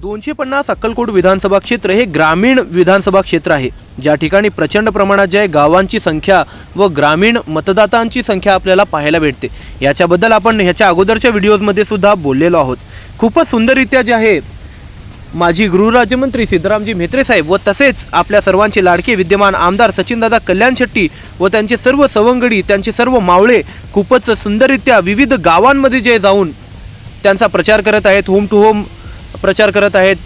दोनशे पन्नास अक्कलकोट विधानसभा क्षेत्र हे ग्रामीण विधानसभा क्षेत्र आहे. ज्या ठिकाणी प्रचंड प्रमाणात जे आहे गावांची संख्या व ग्रामीण मतदातांची संख्या आपल्याला पाहायला भेटते. याच्याबद्दल आपण ह्याच्या अगोदरच्या व्हिडिओजमध्ये सुद्धा बोललेलो आहोत. खूपच सुंदररित्या जे आहे माजी गृहराज्यमंत्री सिद्धरामजी म्हेत्रे साहेब व तसेच आपल्या सर्वांचे लाडके विद्यमान आमदार सचिनदादा कल्याण शेट्टी व त्यांचे सर्व सवंगडी त्यांचे सर्व मावळे खूपच सुंदररित्या विविध गावांमध्ये जे जाऊन त्यांचा प्रचार करत आहेत होम टू होम प्रचार करत आहेत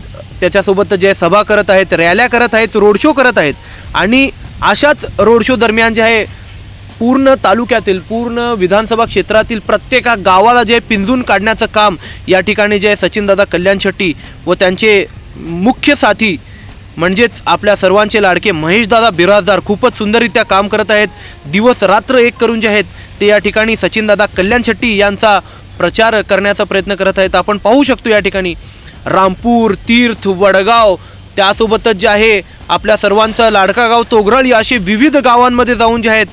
त्याच्यासोबत जे सभा करत आहेत रॅल्या करत आहेत रोड शो करत आहेत आणि अशाच रोड शो दरम्यान जे आहे पूर्ण तालुक्यातील पूर्ण विधानसभा क्षेत्रातील प्रत्येक गावाला जे पिंजून काढण्याचं काम या ठिकाणी जे आहे सचिनदादा कल्याण शेट्टी व त्यांचे मुख्य साथी म्हणजेच आपल्या सर्वांचे लाडके महेशदादा बिराजदार खूपच सुंदररित्या काम करत आहेत. दिवस रात्र एक करून जे आहेत ते या ठिकाणी सचिनदादा कल्याण शेट्टी यांचा प्रचार करण्याचा प्रयत्न करत आहेत. आपण पाहू शकतो या ठिकाणी रामपूर तीर्थ वडगाव त्यासोबतच जे आहे आपल्या सर्वांचं लाडका गाव तोगराळी असे विविध गावांमध्ये जाऊन जे आहेत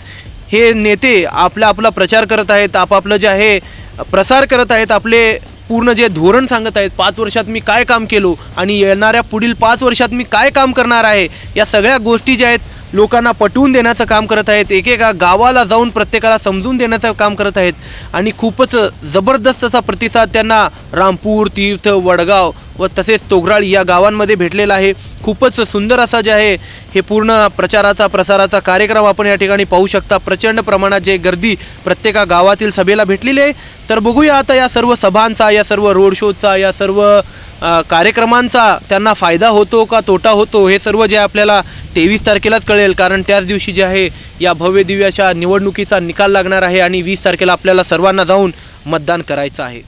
हे नेते आपला आपला प्रचार करत आहेत आपापलं जे आहे प्रसार करत आहेत आपले पूर्ण जे धोरण सांगत आहेत पाच वर्षात मी काय काम केलो आणि येणाऱ्या पुढील पाच वर्षात मी काय काम करणार आहे या सगळ्या गोष्टी ज्या आहेत लोकांना पटवून देण्याचं काम करत आहेत. एकेका गावाला जाऊन प्रत्येकाला समजून देण्याचं काम करत आहेत. आणि खूपच जबरदस्त असा प्रतिसाद त्यांना रामपूर तीर्थ वडगाव व तसेच तोगराळ या गावांमध्ये भेटलेला आहे. खूपच सुंदर असा जे आहे हे पूर्ण प्रचाराचा प्रसाराचा कार्यक्रम आपण या ठिकाणी पाहू शकता. प्रचंड प्रमाणात जे गर्दी प्रत्येका गावातील सभेला भेटलेली आहे. तर बघूया आता या सर्व सभांचा या सर्व रोड शोचा या सर्व कार्यक्रमांचा त्यांना फायदा होतो का तोटा होतो हे सर्व जे आपल्याला तेवीस तारखेलाच कळेल. कारण त्याच दिवशी जे आहे या भव्य दिव्याच्या निवडणुकीचा निकाल लागणार आहे आणि वीस तारखेला आपल्याला सर्वांना जाऊन मतदान करायचं आहे.